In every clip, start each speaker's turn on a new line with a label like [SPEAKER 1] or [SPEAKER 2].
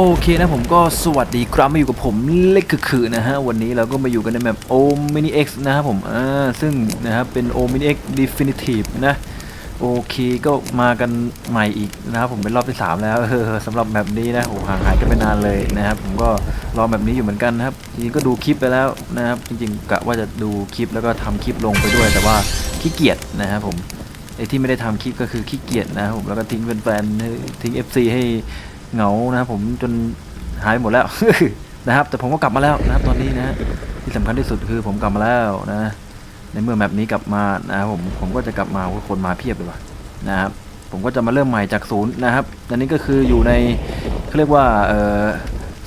[SPEAKER 1] โอเคนะผมก็สวัสดีครับมาอยู่กับผมเล็กคือๆนะฮะวันนี้เราก็มาอยู่กันในแมป O Mini X นะครับผมอ่าซึ่งนะครับเป็น O Mini X Definitive นะโอเคก็มากันใหม่อีกนะครับผมเป็นรอบที่ 3 แล้วเออสำหรับแบบนี้นะโอ้ห่างหายกันไปนานเลยนะครับผมก็รอแบบนี้อยู่เหมือนกันนะครับจริงๆก็ดูคลิปไปแล้วนะครับจริงๆกะว่าจะดูคลิปแล้วก็ทำคลิปลงไปด้วย แต่ว่าขี้เกียจนะครับผมไอ้ที่ไม่ได้ทำคลิปก็คือขี้เกียจนะครับผมแล้วก็ทิ้งแฟนๆทิ้ง FC ให้ เหงานะครับผมจนหายหมดแล้วนะครับ แต่ผมก็กลับมาแล้วนะครับ ตอนนี้นะที่สำคัญที่สุดคือผมกลับมาแล้วนะ ในเมื่อแมปนี้กลับมานะครับผมผมก็จะกลับมาคนมาเพียบเลยว่ะนะครับ ผมก็จะมาเริ่มใหม่จากศูนย์นะครับอันนี้ก็คืออยู่ในเขาเรียกว่าเออ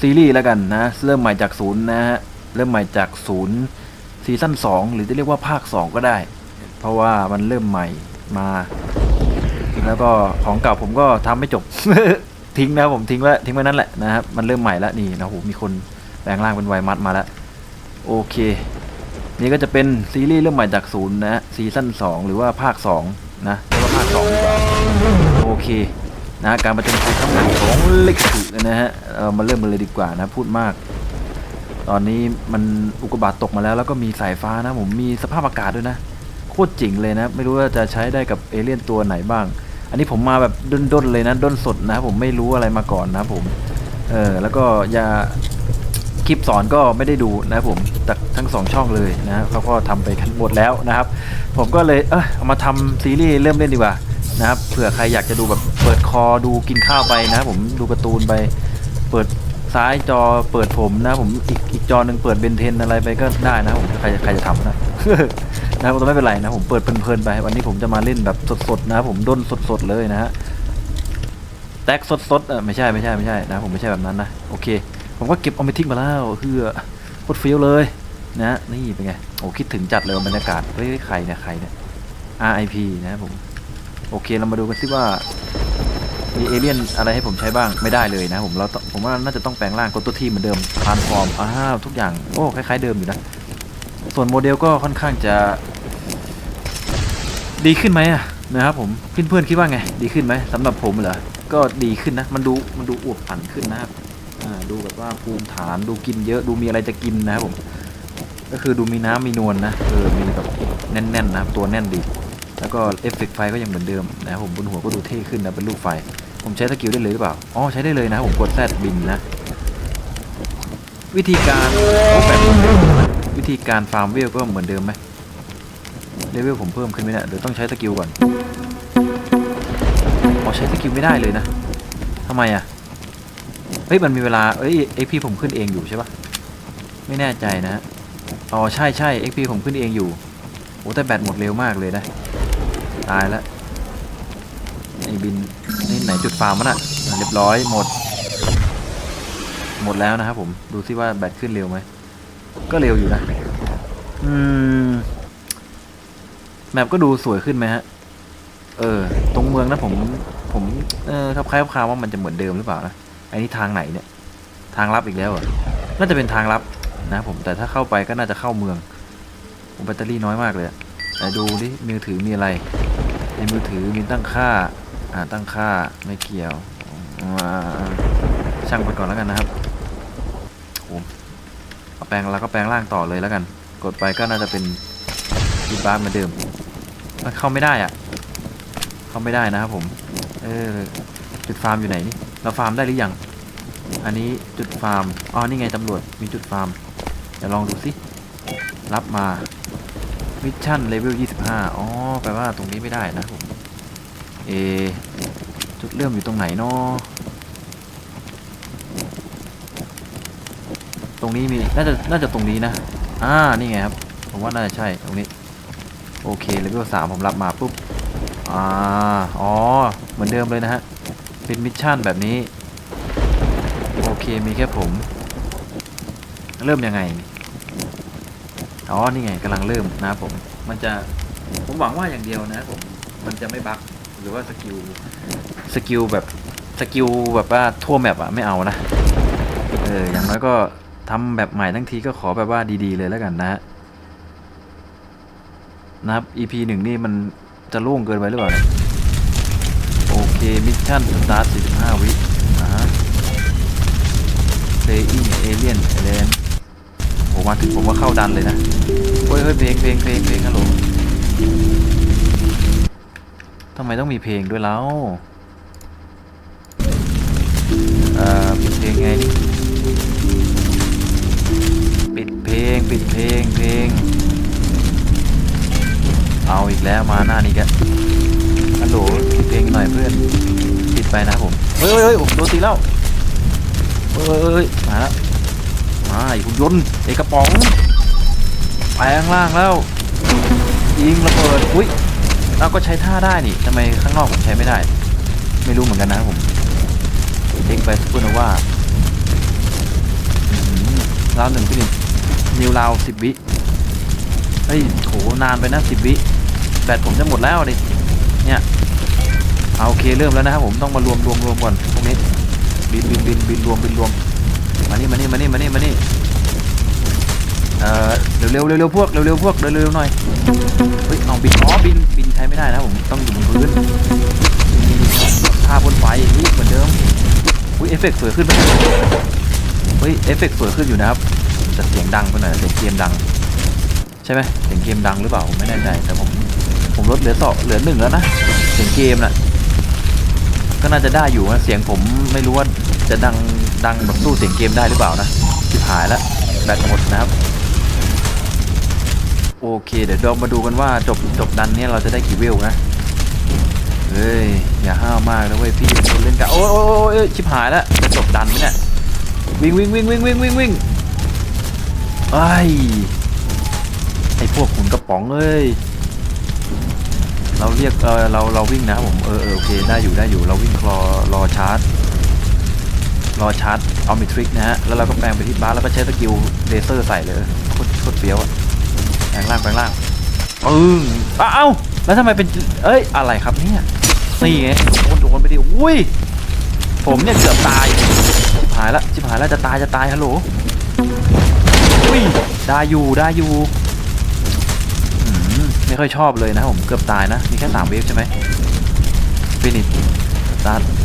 [SPEAKER 1] ซีรีส์แล้วกันนะเริ่มใหม่จากศูนย์นะฮะเริ่มใหม่จากศูนย์ซีซั่น2หรือจะเรียกว่าภาค 2 ก็ได้ เพราะว่ามันเริ่มใหม่มา แล้วก็ของเก่าผมก็ทำไม่จบ ทิ้งนะครับผมทิ้งไว้ทิ้งไว้นั่นแหละนะครับมันเริ่มใหม่แล้วนี่นะโหมีคนแปลงร่างเป็นไวมัดมาแล้วโอเค นี่ก็จะเป็นซีรีส์เริ่มใหม่จากศูนย์นะซีซั่น2 หรือว่าภาค 2 นะเรียกว่าภาค2ดีกว่าโอเคนะการประจนภัยทั้งหมดของเล็กสุนะฮะเรามาเริ่มกันเลยดีกว่านะพูดมาก ตอนนี้มันอุกกาบาตตกมาแล้ว แล้วก็มีสายฟ้านะผมมีสภาพอากาศด้วยนะ โคตรเจ๋งเลยนะ ไม่รู้ว่าจะใช้ได้กับเอเลี่ยนตัวไหนบ้าง อันนี้ผมมาแบบด้นๆเลยนะด้นสดนะผมไม่รู้อะไรมาก่อนนะผม เออแล้วก็อย่าคลิปสอนก็ไม่ได้ดูนะผมจากทั้งสองช่องเลยนะเขาก็ทำไปกันหมดแล้วนะครับ ผมก็เลยเออเอามาทำซีรีส์เริ่มเล่นดีกว่านะครับเผื่อใครอยากจะดูแบบเปิดคอดูกินข้าวไปนะผมดูการ์ตูนไปเปิด ซ้ายจอเปิดผมนะ ผมอีกอีกจอหนึ่งเปิดเบนเทนอะไรไปก็ได้นะผมใครใครจะทำนะนะครับก็ไม่เป็นไรนะผมเปิดเพลินๆไป วันนี้ผมจะมาเล่นแบบสดๆนะผมด้นสดๆเลยนะฮะแท็กสดๆเออไม่ใช่ไม่ใช่ไม่ใช่นะผมไม่ใช่แบบนั้นนะโอเค ผมก็เก็บเอาไปทิ้งมาแล้วเพื่อโคตรฟิลเลยนะนี่เป็นไงโอ้คิดถึงจัดเลยบรรยากาศเฮ้ยใครเนี่ยใครเนี่ย RIP นะผม โอเคเรามาดูกันสิว่า มีเอเลี่ยนอะไรให้ผมใช้บ้างไม่ได้เลยนะผมเราผมว่าน่าจะต้องแปลงร่างกดตัวที่เหมือนเดิมทานฟอร์มอ้าวทุกอย่างโอ้คล้ายๆเดิมอยู่นะ ส่วนโมเดลก็ค่อนข้างจะดีขึ้นไหมอะนะครับผมเพื่อนๆคิดว่าไง ดีขึ้นไหมสำหรับผมเหรอก็ดีขึ้นนะ มันดูมันดูอวบอันขึ้นนะครับดูแบบว่าภูมิฐานดูกินเยอะดูมีอะไรจะกินนะครับผม ก็คือดูมีน้ำมีนวลนะเออมีแบบแน่นๆนะครับตัวแน่นดี แล้วก็เอฟเฟกต์ไฟก็ยังเหมือนเดิมนะครับผมบนหัวก็ดูเท่ขึ้นนะเป็นลูกไฟ ผมใช้สกิลได้เลยหรือเปล่า อ๋อใช้ได้เลยนะผมกดแซดบินนะ วิธีการโอ้แบบเหมือนเดิมวิธีการฟาร์มเวลก็เหมือนเดิมไหมเลเวลผมเพิ่มขึ้นไหมเนี่ยเดี๋ยวต้องใช้สกิลก่อนอ๋อใช้สกิลไม่ได้เลยนะทำไมอะเฮ้ยมันมีเวลาเอ้ยเอ็กพีผมขึ้นเองอยู่ใช่ปะไม่แน่ใจนะฮะอ๋อใช่ใช่เอ็กพีผมขึ้นเองอยู่โอ้แต่แบตหมดเร็วมากเลยนะ ตายแล้วไอ้บินนี่ไหนจุดฟาร์มมันอะอะเรียบร้อยหมด หมดแล้วนะครับผมดูซิว่าแบตขึ้นเร็วไหมก็เร็วอยู่นะอืมแมปก็ดูสวยขึ้นไหมฮะ เออ ตรงเมืองนะผม ผม เออครับคล้ายๆคาว่ามันจะเหมือนเดิมหรือเปล่านะไอ้นี่ทางไหนเนี่ย ทางลับอีกแล้วเหรอน่าจะเป็นทางลับนะผม แต่ถ้าเข้าไปก็น่าจะเข้าเมือง ผมแบตเตอรี่น้อยมากเลยอะไหนดูดิมือถือมีอะไร ในมือถือมีตั้งค่า อ่าตั้งค่าไม่เกี่ยวช่างไปก่อนแล้วกันนะครับผมเอาแปลงแล้วก็แปลงร่างต่อเลยแล้วกัน กดไปก็น่าจะเป็นดีบาร์เหมือนเดิมมันเข้าไม่ได้อะเข้าไม่ได้นะครับผม เออจุดฟาร์มอยู่ไหนนี่ เราฟาร์มได้หรือยัง อันนี้จุดฟาร์ม อ๋อ นี่ไงตำรวจ มีจุดฟาร์ม เดี๋ยวลองดูสิ รับมา มิชชั่นเลเวล25 อ๋อ แปลว่าตรงนี้ไม่ได้นะผม เอ จุดเริ่มอยู่ตรงไหนเนาะตรงนี้มี น่าจะ น่าจะตรงนี้นะ อ่า นี่ไงครับ ผมว่าน่าจะใช่ ตรงนี้ โอเค เลเวล3ผมรับมาปุ๊บ อ่า อ๋อ เหมือนเดิมเลยนะฮะ เป็นมิชชั่นแบบนี้ โอเค มีแค่ผม เริ่มยังไง อ๋อ นี่ไงกำลังเริ่มนะครับผม มันจะ ผมหวังว่าอย่างเดียวนะผม มันจะไม่บั๊กหรือว่าสกิล สกิลแบบสกิลแบบว่าทั่วแมปอะไม่เอานะ เออ อย่างน้อยก็ทำแบบใหม่ทั้งทีก็ขอแบบว่าดีๆ เลยแล้วกันนะฮะนะครับ EP หนึ่งนี่มันจะโล่งเกินไปหรือเปล่า โอเค มิชชั่นสตาร์ท45 วิอ่าฮะเลียนเอเลนผ มาถึงผมว่าเข้าดันเลยนะเฮ้ยเฮ้ยเพลงเพลงเพลงเพลงฮัลโหลทำไมต้องมีเพลงด้วยแล้วเอ่อปิดเพลงไงนี่ปิดเพลงปิดเพลงเพลง เอาอีกแล้วมาหน้านี้กันฮัลโหลปิดเพลงหน่อยเพื่อนปิดไปนะผม เฮ้ยเฮ้ยผมโดนตีแล้วเฮ้ยเฮ้ยเฮ้ยมาแล้ว ไอ้หุ่นยนต์ไอ้กระป๋องไปข้างล่างแล้วยิงระเบิดอุ้ยเราก็ใช้ท่าได้นี่ทำไมข้างนอกผมใช้ไม่ได้ ไม่รู้เหมือนกันนะผมเอ็กไปสปูนว่าราวหนึ่งพี่หนึ่งนิวราวสิบวิเฮ้ยโหนานไปนะสิบวิแบตผมจะหมดแล้วดิเนี่ยเอาโอเคเริ่มแล้วนะครับผมต้องมารวมรวมรวมก่อนพวกนี้บินบินบินบินรวมบินรวม มานี่มานี่มานี่มานี่มานี่เอ่อเร็วเร็วเร็วเร็วพวกเร็วเร็วพวกเร็วเร็วหน่อยเฮ้ยเอาบินอ๋อบินบินใช้ไม่ได้นะผมต้องอยู่บนพื้นนี่ท่าบนไฟนี่เหมือนเดิมอุ้ยเอฟเฟกต์สวยขึ้นไปเฮ้ยเอฟเฟกต์สวยขึ้นอยู่นะครับแต่เสียงดังไปหน่อยเสียงเกมดัง ใช่ไหมเสียงเกมดังหรือเปล่าผมไม่แน่ใจแต่ผมผมลดเหลือสองเหลือหนึ่งแล้วนะเสียงเกมน่ะก็น่าจะได้อยู่นะเสียงผมไม่รู้ว่าจะดัง ดังแบบสู้เสียงเกมได้หรือเปล่านะทิบหายแล้วแบตหมดนะครับโอเค เดี๋ยวเรามาดูกันว่าจบจบดันเนี้ยเราจะได้กี่วิวนะเฮ้ยอย่าห้าวมากนะเว้ยพี่คนเล่นกันโอ้ยโอ้ยชิบหายแล้วจะจบดันไหมเนี่ยวิ่งวิ่งวิ่งวิ่งวิ่งวิ่งวิ่งไอ้ไอ้พวกขุนกระป๋องเอ้ยเราเรียกเออเราเราวิ่งนะผมเออเออโอเคได้อยู่ได้อยู่เราวิ่งรอรอชาร์จ รอชาร์จเอามิทริกนะฮะ แล้วเราก็แปลงไปที่บาร์แล้วก็ใช้สกิลเลเซอร์ใส่เลยโคตรโคตรเฟี้ยวอะแปลงล่างแปลงล่างปึ้งอ้าวเอ้าแล้วทำไมเป็น เอ้ย อะไรครับเนี่ยนี่ไงโดนโดนไปดิอุ้ย ผมเนี่ยเกือบตายหายละชิบหายแล้วจะตายจะตายฮัลโหลอุ้ยได้อยู่ได้อยู่อืมไม่ค่อยชอบเลยนะผมเกือบตายนะ มีแค่สามเวฟใช่ไหมฟินิชสตาร์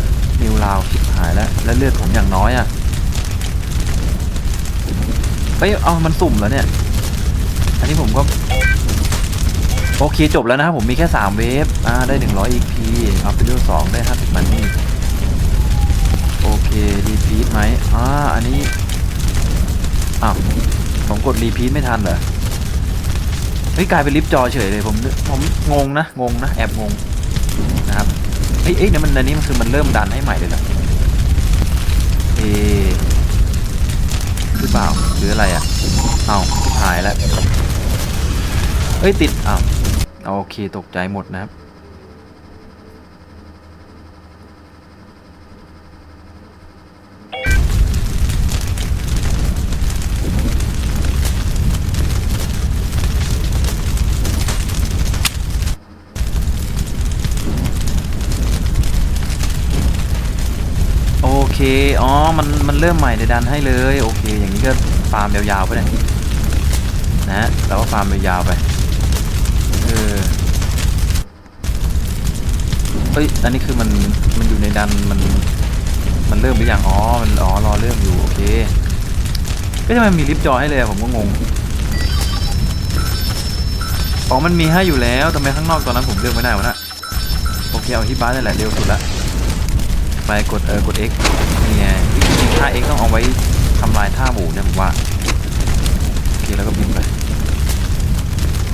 [SPEAKER 1] ทนิวลาวชิบหายแล้ว แล้วเลือดผมอย่างน้อยอะ่ะเฮ้ยเอามันสุ่มแล้วเนี่ย อันนี้ผมก็ โอเคจบแล้วนะครับผมมีแค่สามเวฟอ่าได้หนึ่งร้อยอีพีอัพไปเรื่อยสองได้ห้าสิบมันนี่โอเครีพีทไหมอ่าอันนี้อ้าวผมกดรีพีทไม่ทันเหรอเฮ้ยกลายเป็นลิฟต์จอเฉยเลยผมนึกผมงงนะงงนะแอบงงนะครับ เอ้ยเอ้ยเนี่ยมันอันนี้มันคือมันเริ่มดันให้ใหม่เลยนะเอะหรือเปล่าหรืออะไรอะเอ้าหายแล้วเฮ้ยติดอ้าวโอเคตกใจหมดนะครับ โอเคอ๋อ มัน มันเริ่มใหม่ในดันให้เลย โอเค อย่างนี้ก็ฟาร์มยาวๆไปเลยนะฮะเราก็ฟาร์มยาวๆไป เออเฮ้ย อันนี้คือมัน มันอยู่ในดัน มัน มันเริ่มหรือยัง อ๋อ มัน อ๋อ รอเริ่มอยู่ โอเค ก็ทำไมมีลิฟต์จอให้เลยผมก็งงขอ๋อมันมีให้อยู่แล้วทำไมข้างนอกตอนนั้นผมเลือกไม่ได้วะนะโอเคเอาที่บ้านนี่แหละเร็วสุดละ ไปกดเออกด X นี่ไงจริงๆท่า X ต้องเอาไว้ทำลายท่าหมูเนี่ยผมว่าโอเคแล้วก็บินไป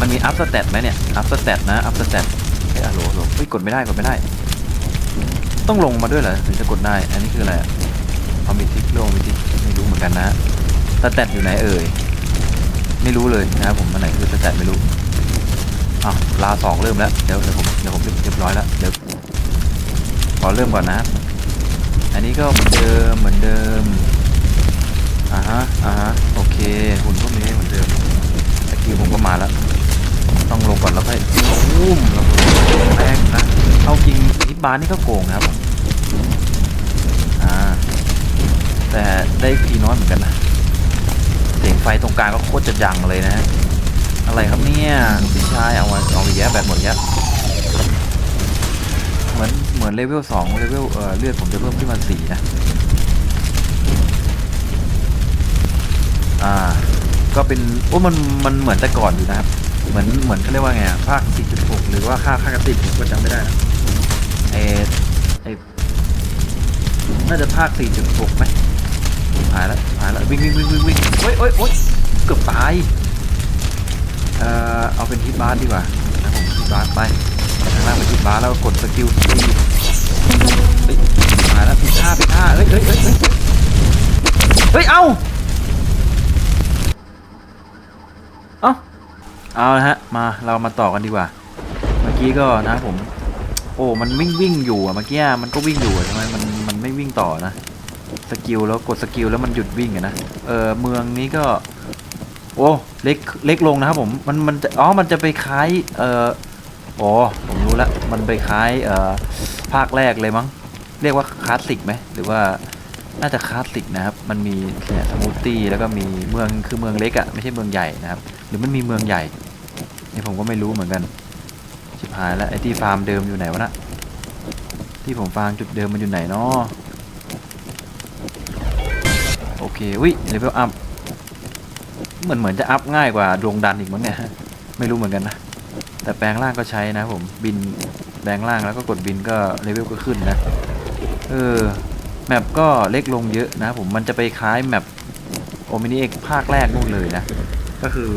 [SPEAKER 1] มันมีอัพสเตตไหมเนี่ยอัพสเตตนะอัพสเตตเฮ้ยอะโหลโหลเฮ้ยกดไม่ได้กดไม่ได้ ต้องลงมาด้วยเหรอถึงจะกดได้ อันนี้คืออะไรเอามิทิกลงมิทิกไม่รู้เหมือนกันนะสเตตอยู่ไหนเอ่ยไม่รู้เลยนะครับผมอันไหนคือสเตตไม่รู้อ้าวลาสองเริ่มแล้วเดี๋ยวเดี๋ยวผมเดี๋ยวผมเรียบร้อยแล้วเดี๋ยวขอเริ่มก่อนนะ อันนี้ก็เหมือนเดิมเหมือนเดิมอ่าฮะอ่าฮะโอเคหุ่นพวกนี้เหมือนเดิมตะกี้ผมก็มาแล้ว ต้องลงก่อนแล้วค่อยอุ้มแล้วก็แรงนะเอาจริงฮิบาร์นี่ก็โกงนะครับอ่าแต่ได้พีน้อยเหมือนกันนะเสียงไฟตรงกลางก็โคตรจะดังเลยนะ อะไรครับเนี่ยพี่ชายเอาเอาไปแย่แบบหมดแย่ มือนเหมือนเลเวลสองเลเวลเอ่อเลือดผมจะเพิ่มขึ้นมาสี่นะ อ่า ก็เป็นโอ้มันมันเหมือนแต่ก่อนอยู่นะครับ เหมือนเหมือนเขาเรียกว่าไงภาค 4.6 หรือว่าค่าค่ากระติบผมก็จำไม่ได้นะเอไอน่าจะภาค 4.6ไหมหายแล้วหายแล้ววิ่งวิ่งวิ่งวิ่งวิ่งโอ้ยโอ้ยโอ้ยเกือบตาย เอ่อเอาเป็นฮิตบาร์ดีกว่านะผมฮิตบาร์ไปางล่างเป็นฮิตบาร์แล้วกดสกิลตีเฮ้ยหาแล้วผิดท่าผิดท่าเฮ้ยเฮ้ยเฮ้ยเฮ้ยเฮ้ย เอ้า เอ้า เอาละฮะ มาเรามาต่อกันดีกว่า เมื่อกี้ก็นะผม โอ้ มันวิ่งวิ่งอยู่อะเมื่อกี้มันก็วิ่งอยู่ทำไมมันมันไม่วิ่งต่อนะ สกิลแล้วกดสกิลแล้วมันหยุดวิ่งอะนะ เออเมืองนี้ก็ โอ้ เล็กเล็กลงนะครับผม มันมันจะอ๋อ มันจะไปคล้าย เออ อ๋อผมรู้แล้วมันไปคล้ายเอ่อภาคแรกเลยมั้ง เรียกว่าคลาสสิกไหมหรือว่าน่าจะคลาสสิกนะครับ มันมีเนี่ยสมูทตี้แล้วก็มีเมืองคือเมืองเล็กอะไม่ใช่เมืองใหญ่นะครับ หรือมันมีเมืองใหญ่นี่ผมก็ไม่รู้เหมือนกันชิบหายแล้วไอ้ที่ฟาร์มเดิมอยู่ไหนวะนะที่ผมฟาร์มจุดเดิมมันอยู่ไหนเนาะโอเควิเลเวลอัพเหมือนเหมือนจะอัพง่ายกว่าดวงดันอีกมั้งเนี่ยไม่รู้เหมือนกันนะ แต่แปลงร่างก็ใช้นะผมบินแปลงร่างแล้วก็กดบินก็เลเวลก็ขึ้นนะ เออแมปก็เล็กลงเยอะนะผมมันจะไปคล้ายแมปโอมินิเอ็กภาคแรกนู่นเลยนะ ก็คือ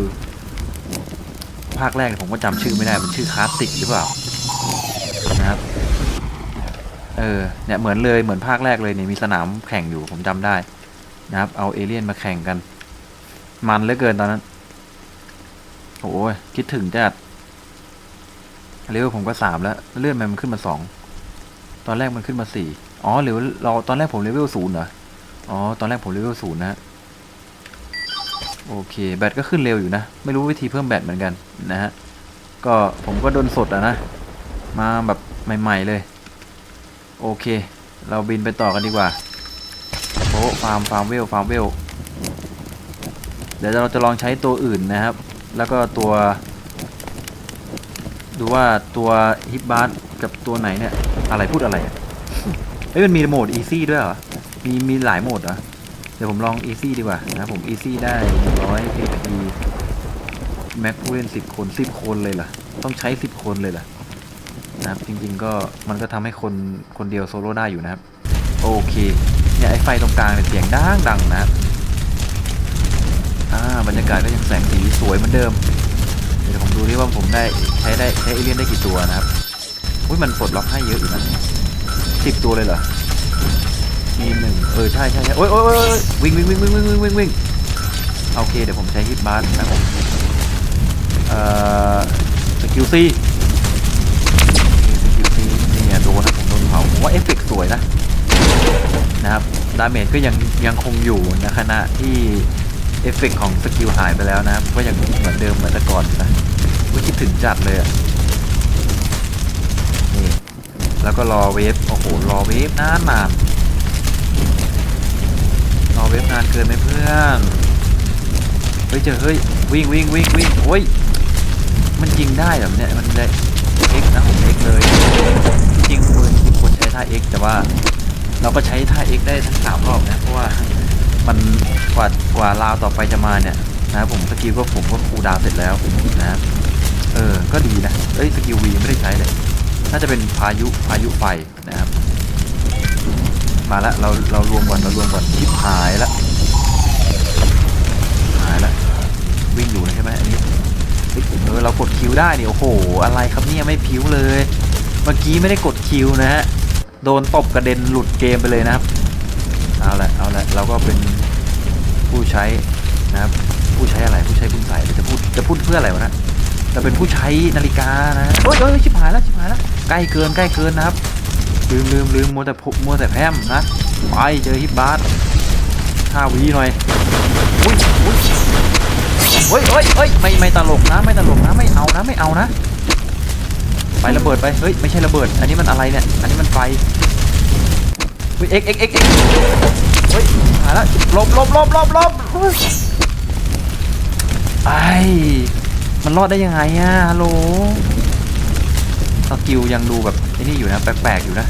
[SPEAKER 1] ภาคแรกผมก็จำชื่อไม่ได้มันชื่อคลาสสิกหรือเปล่านะครับเออเนี่ยเหมือนเลยเหมือนภาคแรกเลยเนี่ยมีสนามแข่งอยู่ผมจำได้นะครับ เอาเอเลี่ยนมาแข่งกัน มันเหลือเกินตอนนั้นโอ้ยคิดถึงจัด เลเวลผมก็สามแล้ว เลื่อนมันขึ้นมาสองตอนแรกมันขึ้นมาสี่อ๋อหรือเราตอนแรกผมเลเวลศูนย์เหรออ๋อตอนแรกผมเลเวลศูนย์นะโอเคแบตก็ขึ้นเร็วอยู่นะ ไม่รู้วิธีเพิ่มแบตเหมือนกันนะฮะก็ผมก็โดนสดอะนะ มาแบบใหม่ๆเลย โอเค เราบินไปต่อกันดีกว่าโอ้ฟาร์มฟาร์มเวลฟาร์มเวลเดี๋ยวเราจะลองใช้ตัวอื่นนะครับ แล้วก็ตัว ดูว่าตัวฮิปบาร์กับตัวไหนเนี่ย อะไรพูดอะไรอะเฮ้ยมันมีโหมด easy ด้วยเหรอ มีมีหลายโหมดเหรอ เดี๋ยวผมลอง easy ดีกว่านะครับผม easy ได้100 HP แม็กผู้เล่น10 คน 10 คนเลยเหรอ ต้องใช้ 10 คนเลยเหรอนะครับจริงๆก็มันก็ทำให้คนคนเดียวโซโล่ได้อยู่นะครับ โอเคเนี่ยไอไฟตรงกลางเนี่ยเสียงดังดังนะครับอ่าบรรยากาศก็ยังแสงสีสวยเหมือนเดิม เดี๋ยวผมดูดิว่าผมได้ใช้ได้ใช้เอเลี่ยนได้กี่ตัวนะครับอุ้ยมันปลดล็อกให้เยอะอยู่นะสิบตัวเลยเหรอมีหนึ่งเออใช่ใช่ใช่โอ้ยโอ้ยโอ้ยวิ่งวิ่งวิ่งวิ่งวิ่งวิ่งวิ่งวิ่งโอเคเดี๋ยวผมใช้ฮิตบาร์นะครับผมเอ่อสกิลซีสกิลซีนี่เนี่ยโดนนะผมโดนเผาผมว่าเอฟเฟกต์สวยนะนะครับดาเมจก็ยังยังคงอยู่นะขณะที่ เอฟเฟกต์ของสกิลหายไปแล้วนะก็ยังเหมือนเดิมเหมือนแต่ก่อนนะก็คิดถึงจัดเลยอะนี่แล้วก็รอเวฟโอ้โหรอเวฟนานนานรอเว็บนานเกินไหมเพื่อนเฮ้ยเจอเฮ้ยวิ่งวิ่งวิ่งวิ่งโอ้ยมันยิงได้เหรอเนี่ยมันได้ X นะผม X เลยจริงควรควรใช้ท่า X แต่ว่าเราก็ใช้ท่า X ได้ทั้งสามรอบนะเพราะว่า มันกว่ากว่าลาวต่อไปจะมาเนี่ยนะผมสกิลก็ผมก็คูดาวเสร็จแล้วนะเออ ก็ดีนะ เอ้ยสกิลวีไม่ได้ใช้เลย น่าจะเป็นพายุพายุไฟนะครับ มาละเราเรารวมก่อนเรารวมก่อนชิบหายละหายละวิ่งอยู่นะใช่ไหมอันนี้เฮ้ยเออเรากดคิวได้เนี่โอ้โห อะไรครับเนี่ยไม่พิ้วเลย เมื่อกี้ไม่ได้กดคิวนะฮะ โดนตบกระเด็นหลุดเกมไปเลยนะครับ เอาละเอาละเราก็เป็นผู้ใช้นะครับ ผู้ใช้อะไรผู้ใช้บุญใส่จะพูดจะพูดเพื่ออะไรวะนะเราเป็นผู้ใช้นาฬิกานะโอ้ยโอ้ยชิบหายแล้วชิบหายแล้วใกล้เกินใกล้เกินนะครับ ลืมลืมลืมมัวแต่พุมัวแต่แพมนะไปเจอฮิปบาร์ห้าวีหน่อยอุ้ยอุ้ยเฮ้ยเฮ้ยเฮ้ยไม่ไม่ตลกนะ ไม่ตลกนะไม่เอานะไม่เอานะไประเบิดไปเฮ้ยไม่ใช่ระเบิด อันนี้มันอะไรเนี่ยอันนี้มันไฟ เฮ้ยเอ็กเอ็กเอ็กเอ็กเฮ้ยหายแล้วหลบหลบหลบหลบหลบไอ้มันรอดได้ยังไงอะฮัลโหลสกิลยังดูแบบไอ้นี่อยู่นะแปลกๆอยู่นะ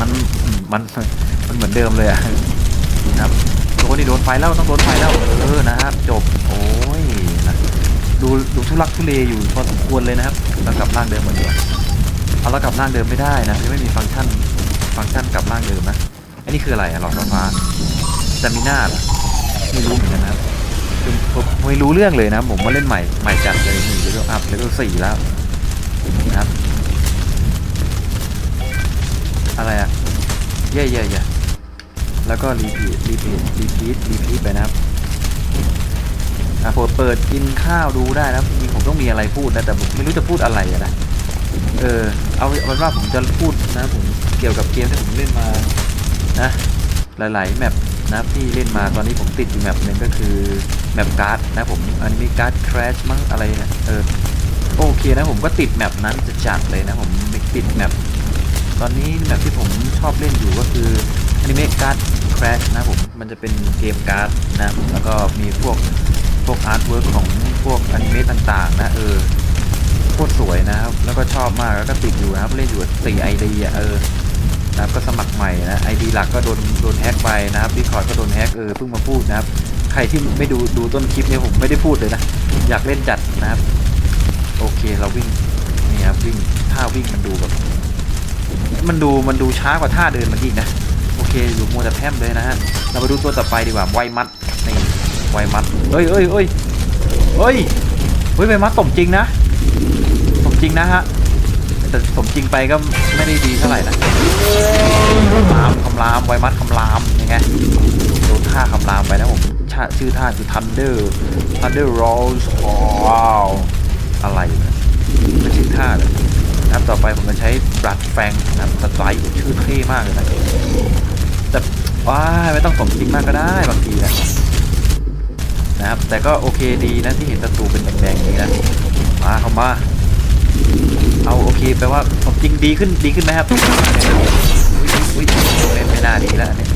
[SPEAKER 1] มันมันมันเหมือนเดิมเลยอะนะครับโดนนี่โดนไฟแล้วต้องโดนไฟแล้วเออนะครับ จบโอ้ยนะดูดูทุลักทุเลอยู่พอสมควรเลยนะครับเรากลับร่างเดิมเหมือนเดิมเอาเรากลับร่างเดิมไม่ได้นะยังไม่มีฟังก์ชัน ฟังก์ชันกลับร่างเดิมนะ อันนี้คืออะไรอะหลอดไฟฟ้าสตามิน่าเหรอไม่รู้เหมือนกันนะคือผมไม่รู้เรื่องเลยนะ ผมมาเล่นใหม่ใหม่จัดเลยนี่เลเวลอัพเลเวลสี่แล้วนะครับ อะไรอะเย่เย่เย่แล้วก็รีพีทรีพีทรีพีทรีพีทไปนะครับอะเปิดเปิดกินข้าวดูได้นะจริงผมต้องมีอะไรพูดนะแต่ผมไม่รู้จะพูดอะไรอะนะ เออเอาเอาเป็นว่าผมจะพูดนะผมเกี่ยวกับเกมที่ผมเล่นมานะหลายๆแมปนะที่เล่นมาตอนนี้ผมติดอยู่แมปหนึ่งก็คือแมปการ์ดนะผมอันนี้มีการ์ดคราชมั้งอะไรเนี่ยเออโอเคนะผมก็ติดแมปนั้นจะจัดเลยนะผมติดแมปตอนนี้แบบที่ผมชอบเล่นอยู่ก็คืออนิเมะการ์ด Crash นะผมมันจะเป็นเกมการ์ดนะแล้วก็มีพวกพวกอาร์ตเวิร์กของพวกอนิเมะต่างๆนะเออ คตรสวยนะครับ แล้วก็ชอบมากแล้วก็ติดอยู่นะครับ เล่นอยู่สี่ไอดีอะเออนะครับก็สมัครใหม่นะไอดีหลักก็โดนโดนแฮ็กไปนะครับดีคอร์ดก็โดนแฮ็กเออเพิ่งมาพูดนะครับ ใครที่ไม่ดูดูต้นคลิปเนี่ยผมไม่ได้พูดเลยนะ อยากเล่นจัดนะครับ โอเคเราวิ่งนี่ครับวิ่งท่าวิ่งมันดูแบบมันดูมันดูช้ากว่าท่าเดินมันอีกนะโอเคอยู่มัวแต่แพมเลยนะฮะเรามาดูตัวต่อไปดีกว่าไวมัดนี่ไวมัดเอ้ยเอ้ยเอ้ยเฮ้ยเฮ้ยไวมัดสมจริงนะ จริงนะฮะ แต่สมจริงไปก็ไม่ได้ดีเท่าไหร่นะคำรามคำรามไวมัดคำรามยังไงโดนท่าคำรามไปนะผมชื่อท่าคือ Thunder Thunder Rolls ว้าวอะไรนะไม่ชื่อท่าเลยนะครับต่อไปผมจะใช้บลัดแฟงนะครับสไตล์ชื่อเท่มากเลยนะแต่ว้าไม่ต้องสมจริงมากก็ได้บางทีนะนะครับแต่ก็โอเคดีนะที่เห็นศัตรูเป็นแดงๆอย่างนี้นะมาเข้ามา เอาโอเคแปลว่าสมจริงดีขึ้นดีขึ้นไหมครับอุ้ยอุ้ยไม่น่าดีแล้วอันนี่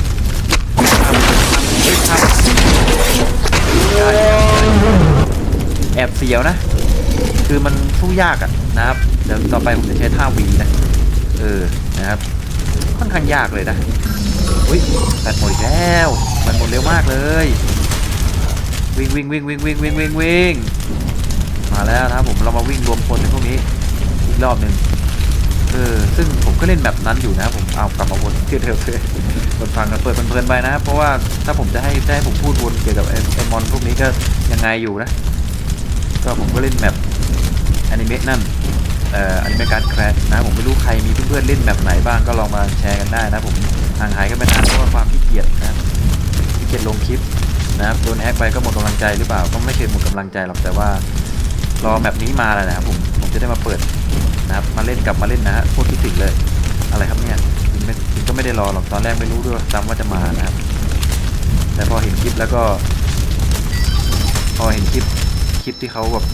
[SPEAKER 1] แอบเสียวนะ คือมันสู้ยากอะนะครับเดี๋ยวต่อไปผมจะใช้ท่าวีนะเออนะครับค่อนข้างยากเลยนะอุ้ยแบตหมดแล้วมันหมดเร็วมากเลยวิ่งวิ่งวิ่งวิ่งวิ่งวิ่งวิ่งวิ่งมาแล้วนะครับผมเรามาวิ่งรวมคนในพวกนี้ รอบหนึ่งเออซึ่งผมก็เล่นแบบนั้นอยู่นะผมเอากลับมาวนเที่ยวเถอะเพื่อนฟังกันเปิดเพลินๆไปนะเพราะว่าถ้าผมจะให้จะให้ผมพูดวนเกี่ยวกับไอ้ไอ้มอนพวกนี้ก็ยังไงอยู่นะ ก็ผมก็เล่นแมปอนิเมะนั่นเอ่ออนิเมะการ์ดแครนะผมไม่รู้ใครมีเพื่อนๆเล่นแบบไหนบ้างก็ลองมาแชร์กันได้นะผมห่างหายกันไปนานเพราะว่าความขี้เกียจนะขี้เกียจลงคลิปนะครับโดนแฮกไปก็หมดกำลังใจหรือเปล่าก็ไม่เคยหมดกำลังใจหรอกแต่ว่ารอแบบนี้มาแล้วนะครับผมผมจะได้มาเปิด นะครับ มาเล่นกลับมาเล่นนะฮะโคตรคิดถึงเลย อะไรครับเนี่ยจริงไม่จริงก็ไม่ได้รอหรอกตอนแรกไม่รู้ด้วยจำว่าจะมานะครับ แต่พอเห็นคลิปแล้วก็ พอเห็นคลิปคลิปที่เขาแบบ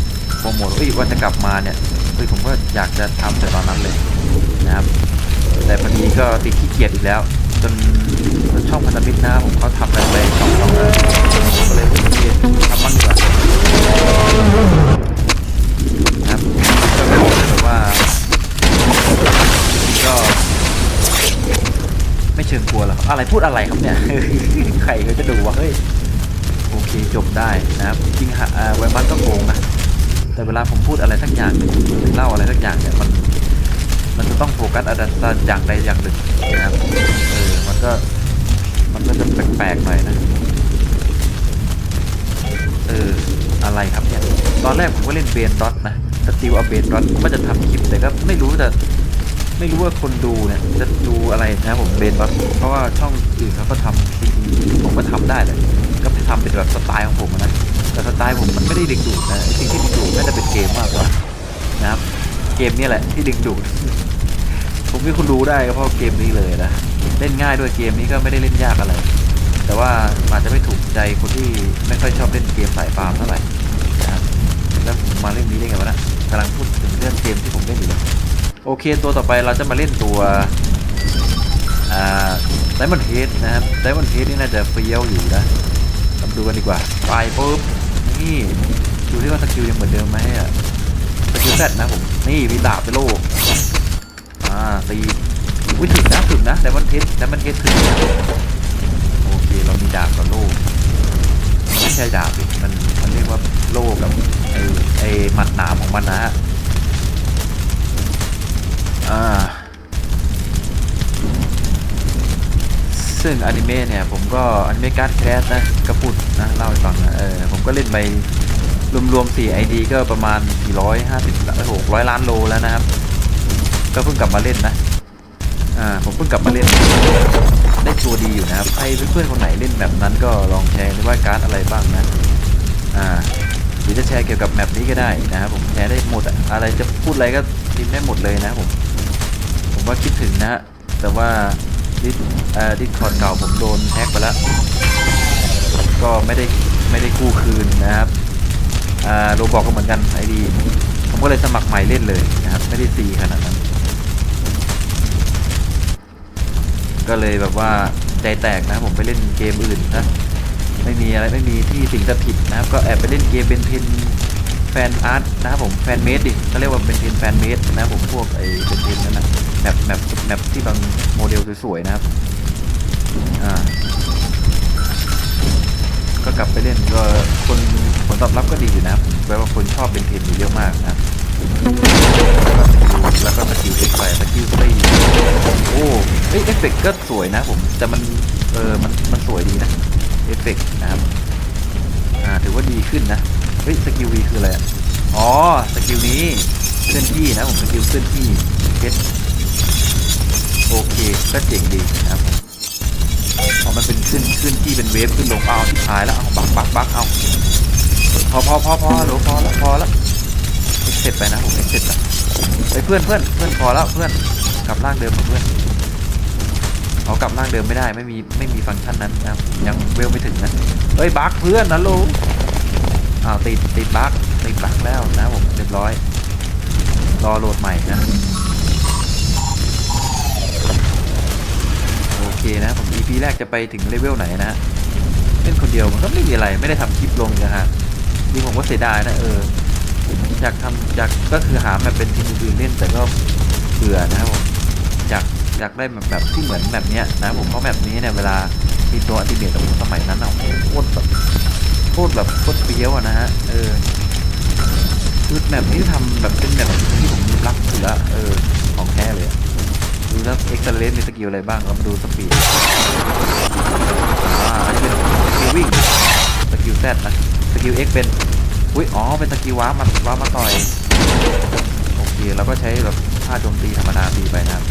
[SPEAKER 1] โปรโมทว่าเอ้ยว่าจะกลับมาเนี่ยเฮ้ยผมก็อยากจะทำแต่ตอนนั้นเลยนะครับ แต่พอดีก็ติดขี้เกียจอีกแล้วจนช่องพันธมิตรนะผมเขาทำอะไรไปสองสองแล้วผมก็เลยทำบ้างดีกว่านะครับ ไม่เชิงกลัวหรอกอะไรพูดอะไรครับเนี่ย ใครเขาจะดูวะเฮ้ยโอเคจบได้นะครับจริงฮะไวมัสก็โกงนะแต่เวลาผมพูดอะไรสักอย่างหรือเล่าอะไรสักอย่างเนี่ยมันมันจะต้องโฟกัสอะไรอย่างใดอย่างหนึ่งนะครับเออมันก็มันก็จะแปลกๆหน่อยนะเอออะไรครับเนี่ยตอนแรกผมก็เล่นเบนดอทนะสติวเอาเบนดอทผมก็จะทำคลิปแต่ก็ไม่รู้จะ ไม่รู้ว่าคนดูเนี่ยจะดูอะไรนะผมเบนดอทเพราะว่าช่องอื่นเขาก็ทำจริงๆผมก็ทำได้แหละก็ไปทำเป็นแบบสไตล์ของผมนะแต่สไตล์ผมมันไม่ได้ดึงดูดนะสิ่งที่ดึงดูดน่าจะเป็นเกมมากกว่านะครับเกมนี่แหละที่ดึงดูดผมที่คุณรู้ได้ก็เพราะเกมนี้เลยนะเล่นง่ายด้วยเกมนี้ก็ไม่ได้เล่นยากอะไร แต่ว่าอาจจะไม่ถูกใจคนที่ไม่ค่อยชอบเล่นเกมสายฟาร์มเท่าไหร่นะครับแล้วผมมาเล่นนี้ได้ไงวะนะกำลังพูดถึงเรื่องเกมที่ผมเล่นอยู่เลย โอเคตัวต่อไปเราจะมาเล่นตัวไดมอนเฮดนะครับไดมอนเฮดนี่น่าจะเฟี้ยวอยู่นะมาดูกันดีกว่าไปปุ๊บนี่ดูที่ว่าสกิลยังเหมือนเดิมไหมอะสกิลแซดนะผมนี่มีดาบไปโลกอ่าตีอุ้ยถึงนะถึงนะไดมอนเฮดไดมอนเฮดถึงนะโอเคเรามีดาบกับโลก
[SPEAKER 2] ใช่ดาบมันมันเรียกว่าโล่กับไอไอหมัดหนามของมันนะฮะ
[SPEAKER 1] อ่า
[SPEAKER 2] ซึ่งอนิเมะเนี่ยผมก็อนิเมะการ์ดแคสนะก็พูดนะเล่าให้ฟังนะเออผมก็เล่นไปรวมๆ4 ID ก็ประมาณ 450 600 ล้านโลแล้วนะครับ ก็เพิ่งกลับมาเล่นนะอ่าผมเพิ่งกลับมาเล่น ได้ตัวดีอยู่นะครับใครเพื่อนๆคนไหนเล่นแบบนั้นก็ลองแชร์ว่าการ์ดอะไรบ้างนะอ่าหรือจะแชร์เกี่ยวกับแมปนี้ก็ได้นะครับผมแชร์ได้หมดอะอะไรจะพูดอะไรก็พิมพ์ได้หมดเลยนะครับผม ว่าคิดถึงนะฮะแต่ว่าดิสเอ่อดิสคอร์ดเก่าผมโดนแฮ็กไปแล้ว ก็ไม่ได้ไม่ได้กู้คืนนะครับโรบอกก็เหมือนกันไอดีผมก็เลยสมัครใหม่เล่นเลยนะครับ ไม่ได้ซีขนาดนั้น ก็เลยแบบว่าใจแตกนะผมไปเล่นเกมอื่นนะไม่มีอะไรไม่มีที่สิงสถิตนะครับ ก็แอบไปเล่นเกมเป็นเพน ฟนอาร์ตนะครับผมแฟนเมดดิเขาเรียกว่าเป็นเพนแฟนเมดนะครับผมพวกไอ้เป็นเพนนั่นนะแมปแมปแมปที่บางโมเดลสวยๆนะครับอ่าก็กลับไปเล่นก็คนผลตอบรับก็ดีอยู่นะครับแปลว่าคนชอบเป็นเพนเยอะมากนะครับแล้วก็สกิลเอ็กไปสกิลตีโอ้เอ้ยเอฟเฟกต์ก็สวยนะผมแต่มันเออมันมันสวยดีนะเอฟเฟกต์นะครับอ่าถือว่าดีขึ้นนะ เฮ้ยสกิลวีคืออะไรอ๋อสกิลนี้เคลื่อนที่นะผมสกิลเคลื่อนที่เพชรโอเคก็เจ๋งดีนะครับพอมันเป็นขึ้นขึ้นที่เป็นเวฟขึ้นลงเอาที่หายแล้วเอาบักบักบักเอาพอพอพอพอหรือพอแล้วพอแล้วเอ็กเซปไปนะผมเอ็กเซปละเฮ้เพื่อนเพื่อนเพื่อนพอแล้วเพื่อนกลับร่างเดิมมาเพื่อนเอากลับร่างเดิมไม่ได้ไม่มีไม่มีฟังก์ชันนั้นนะครับยังเวลไม่ถึงนะเฮ้ยบักเพื่อนนะลูก อ้าวติดติดบั๊กติดบั๊กแล้วนะผมเรียบร้อย รอโหลดใหม่นะโอเคนะผม EP แรกจะไปถึงเลเวลไหนนะเล่นคนเดียวมันก็ไม่มีอะไรไม่ได้ทำคลิปลงนะฮะนี่ผมก็เสียดายนะเอออยากทำอยากก็คือหาแบบเป็นทีมอื่นๆเล่นแต่ก็เบื่อนะครับผมอยากอยากได้แบบแบบที่เหมือนแบบเนี้ยนะผมเพราะแบบนี้เนี่ยเวลามีตัวอัติเมทสมัยนั้นเอาโคตรแบบ คตรแบบโคตรเปี้ยวอะนะฮะ เออคือแบบนี้ทำแบบเป็นแบบที่ผมรักสุดละเออ ของแท้เลยอะดูแล้วเอ็กซ์เลนมีสกิลอะไรบ้างเรามาดูสปีดอ่าอันนี้เป็นสกิลวิ่งสกิลแซดนะสกิลเอ็กเป็น อุ้ย อ๋อ เป็นตะกี้ว้ามาว้ามาต่อย โอเคเราก็ใช้แบบท่าโจมตีธรรมดาตีไปนะครับ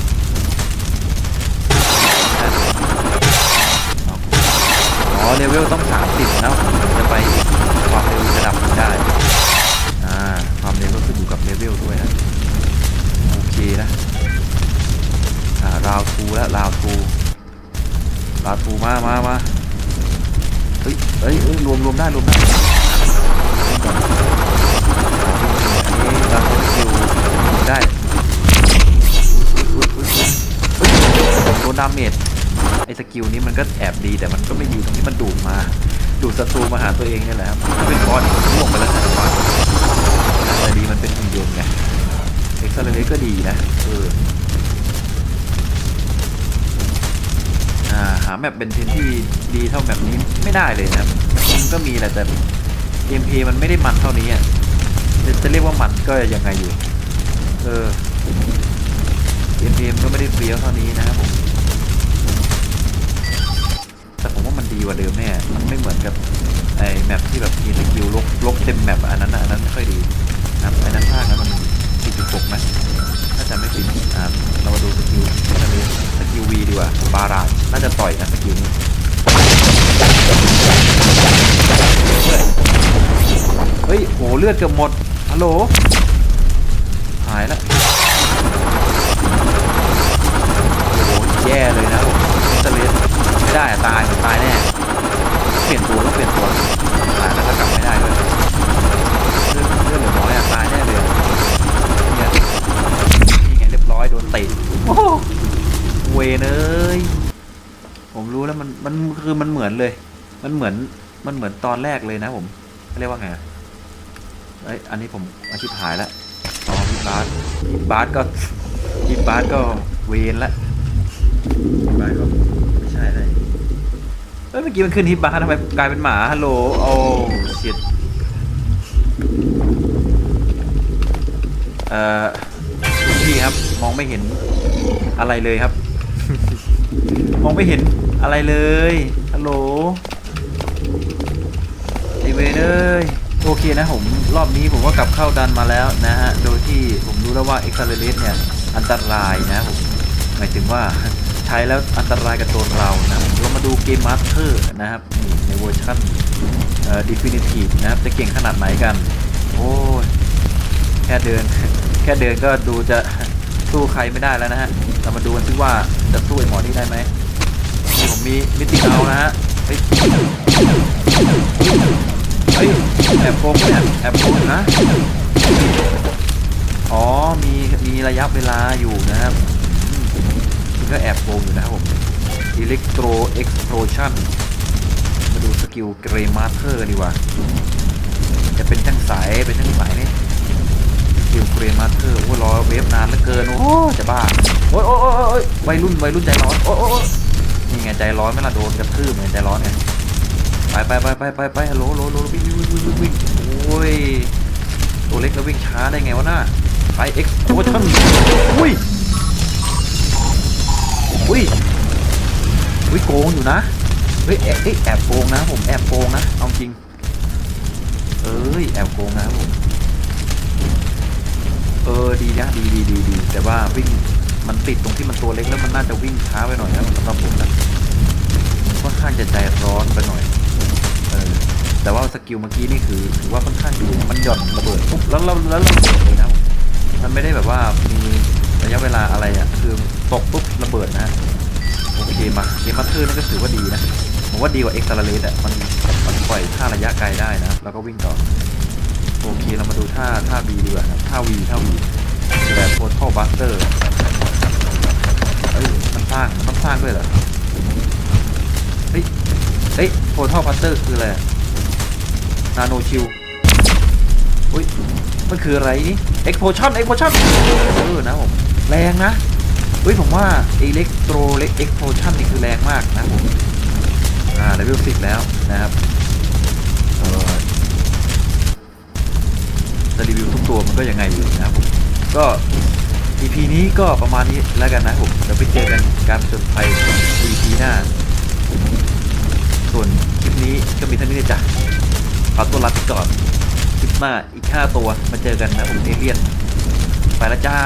[SPEAKER 2] อ๋อเลเวลต้อง 30นะผมถึงจะไปอีกความเร็วระดับได้อ่าความเร็วก็ขึ้นอยู่กับเลเวลด้วยนะโอเคนะอ่าราวทูแล้วราวทูราวทูมามามาเฮ้ยเฮ้ยรวมรวมได้รวมได้ราจะคิวได้โดนดาเมจ ไอ้สกิลนี้มันก็แอบดีแต่มันก็ไม่ดีตรงที่มันดูดมา ดูดศัตรูมาหาตัวเองนี่แหละครับเป็นบอสล่วงไปแล้วแต่บอสแต่ดีมันเป็นหุ่นยนต์ไงเอ็กซ์เลก็ดีนะเอออาหาแมปเป็นเทนที่ดีเท่าแบบนี้ไม่ได้เลยนะมันก็มีแหละแต่เอ็มพีมันไม่ได้มันเท่านี้อะจะจะเรียกว่ามันก็ยังไงอยู่ เออเกมเกมก็ไม่ได้เปรี้ยวเท่านี้นะครับผม ดีกว่าเดิมแน่มันไม่เหมือนกับไอ้แมปที่แบบมีสกิลลกลกเต็มแมปอันนั้นอันนั้นไม่ค่อยดีนะไอ้นั้นภาคนั้นมันติดจุดตกนะถ้าจำไม่ผิดอ่าเรามาดูสกิลทะเลสกิลวีดีกว่าบาราดน่าจะต่อยนะสกิลนี้เฮ้ยโหเลือดเกือบหมดฮัลโหลหายแล้ว โอ้โห แย่เลยนะสเลสไม่ได้อะตาย ตายแน่ เปลี่ยน ตัวต้องเปลี่ยนตัวตายแล้วก็กลับไม่ได้ด้วยเลือดเลือดเหลือน้อยอะตายแน่เลยเนี่ยนี่ไงเรียบร้อยโดนเตะโอ้เวนเอ้ยผมรู้แล้วมันมันคือมันเหมือนเลย มันเหมือนมันเหมือนตอนแรกเลยนะผมเขาเรียกว่าไงเอ้ยอันนี้ผมอาชีพหายแล้วอ๋อพี่บาสพี่บาสก็พี่บาสก็เวนละพี่บาสก็ไม่ใช่เลย เมื่อกี้มันขึ้นฮิปบาร์ทำไมกลายเป็นหมาฮัลโหลโอ้ชิตเอ่อพี่ครับมองไม่เห็นอะไรเลยครับ มองไม่เห็นอะไรเลยฮัลโหลไอเวนเอ้ยโอเคนะผมรอบนี้ผมก็กลับเข้าดันมาแล้วนะฮะ โดยที่ผมรู้แล้วว่า e x c e l e r a t e เนี่ย อันตรายนะผมหมายถึงว่า ใช้แล้วอันตรายกับตัวเรานะเรามาดูเกมมาสเตอร์นะครับนี่ในเวอร์ชันเอ่อ definitive นะครับจะเก่งขนาดไหนกัน โอ้ยแค่เดิน แค่เดินก็ดูจะสู้ใครไม่ได้แล้วนะฮะเรามาดูกันซิว่าจะสู้ไอ้หมอนี่ได้ไหมนี่ผมมีมิติเอานะฮะเฮ้ยเฮ้ยแอบโกงเนี่ยแอบโกงนะอ๋อมีมีระยะเวลาอยู่นะครับ มมันก็แอบโกงอยู่นะครับผม Electro Explosion มาดูสกิลเกรมาเธอร์กันดีกว่า จะเป็นทั้งสาย เป็นทั้งสายนี่สกิลเกรมาเธอร์โอ้ยรอเวฟนานเหลือเกิน โอ้จะบ้าโอ้ยโอ้ยโอ้ยโอ้ยวัยรุ่นวัยรุ่นใจร้อน โอ้ยโอ้ยโอ้ยนี่ไงใจร้อนไหม่ละโดนกระทืบไงใจร้อนไงไปไปไปไปไปไปฮัลโหลฮัลโหลฮัลโหลวิ่งวิ่งวิ่งวิ่งวิ่งโอ้ยตัวเล็กแล้ววิ่งช้าได้ไงวะน่าไปเอ็กซ์โคชั่นอุ้ย อุ้ยอุ้ยโกงอยู่นะเฮ้ยแอบเอ้แอบโกงนะผมแอบโกงนะเอาจริงเอ้ยแอบโกงนะผมเออดีนะดีดีดีดีแต่ว่าวิ่งมันติดตรงที่มันตัวเล็กแล้วมันน่าจะวิ่งช้าไปหน่อยนะสำหรับผมนะค่อนข้างจะใจร้อนไปหน่อยเออแต่ว่าสกิลเมื่อกี้นี่คือถือว่าค่อนข้างดีมันหย่อนระเบิดปุ๊บแล้วเราแล้วเราระเบิดเลยนะมันไม่ได้แบบว่ามีระยะเวลาอะไรอะคือ ตกปุ๊บระเบิดนะโอเคมาเกมมัตเตอร์นี่ก็ถือว่าดีนะผมว่าดีกว่าเอ็กซ์ตาเลสอะมันมันปล่อยท่าระยะไกลได้นะ แล้วก็วิ่งต่อ โอเคเรามาดูท่าท่าบีดีกว่าท่าวีท่าวีแบบโพทอลบัสเตอร์เอ้ยมันสร้างมันต้องสร้างด้วยเหรอเฮ้ยเฮ้ยโ o ท a l พัตเตอร์คืออะไรนาโนชิลอุ้ยมันคืออะไรนี่เอ็กโพชั่นเอ็กโพชั่นเออนะผมแรงนะ เฮ้ยผมว่าอิเล็กโทรเล็กเอ็กโพชันนี่คือแรงมากนะผมอ่าเลเวลสิบแล้วนะครับจะรีวิวทุกตัวมันก็ยังไงอยู่นะครับผมก็ EP นี้ก็ประมาณนี้แล้วกันนะผมเดี๋ยวไปเจอกันการจญภัย EP หน้า ส่วนคลิปนี้ก็มีเท่านี้เลยจ้ะขอตัวลาไปก่อนคลิปหน้าอีก 5 ตัวมาเจอกันนะผมเอเลียน ไปแล้วจ้า